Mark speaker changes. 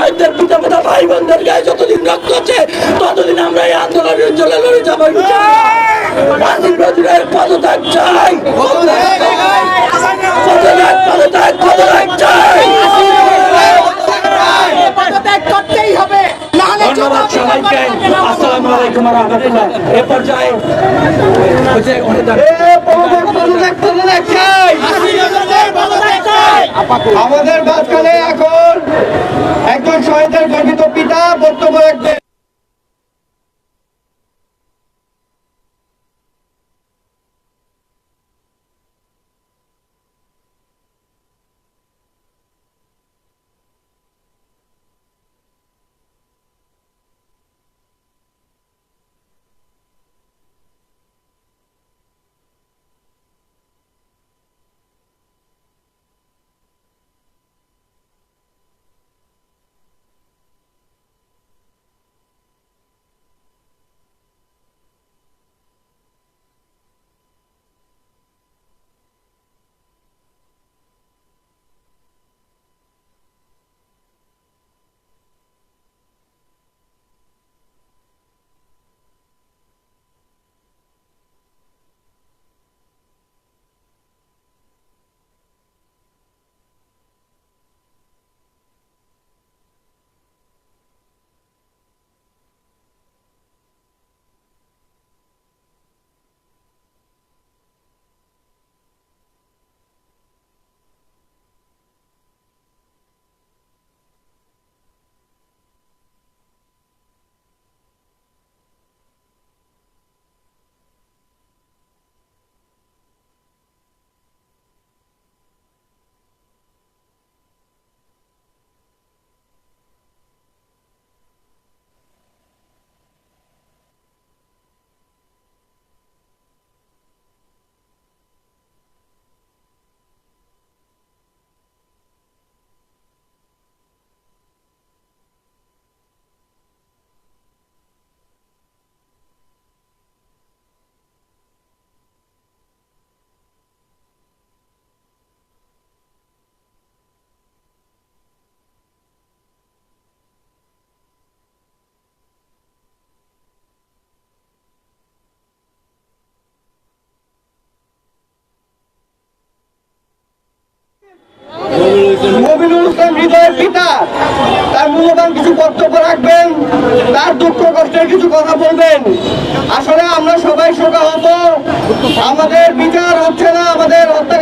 Speaker 1: শহীদদের পিতা মাতা ভাই বোনদের গায়ে যতদিন রক্ত আছে ততদিন আমরা এই আন্দোলনের জন্য লড়ে যাব রাজীব নজরুলের পদত্যাগ চাই। পদত্যাগ পদত্যাগ পদত্যাগ চাই।
Speaker 2: পদত্যাগ করতেই হবে নাহলে
Speaker 1: ধন্যবাদ সবাইকে। আসসালামু আলাইকুম রহমতুল্লাহ। এ পর্যায়ে হচ্ছে অনুদান
Speaker 3: আমাদের মাঝখানে এখন বক্তব্য পিতা তার মূল্যবান কিছু বক্তব্য রাখবেন, তার দুঃখ কষ্টের কিছু কথা বলবেন। আসলে আমরা সবাই শোকাহত। আমাদের বিচার হচ্ছে না, আমাদের হত্যা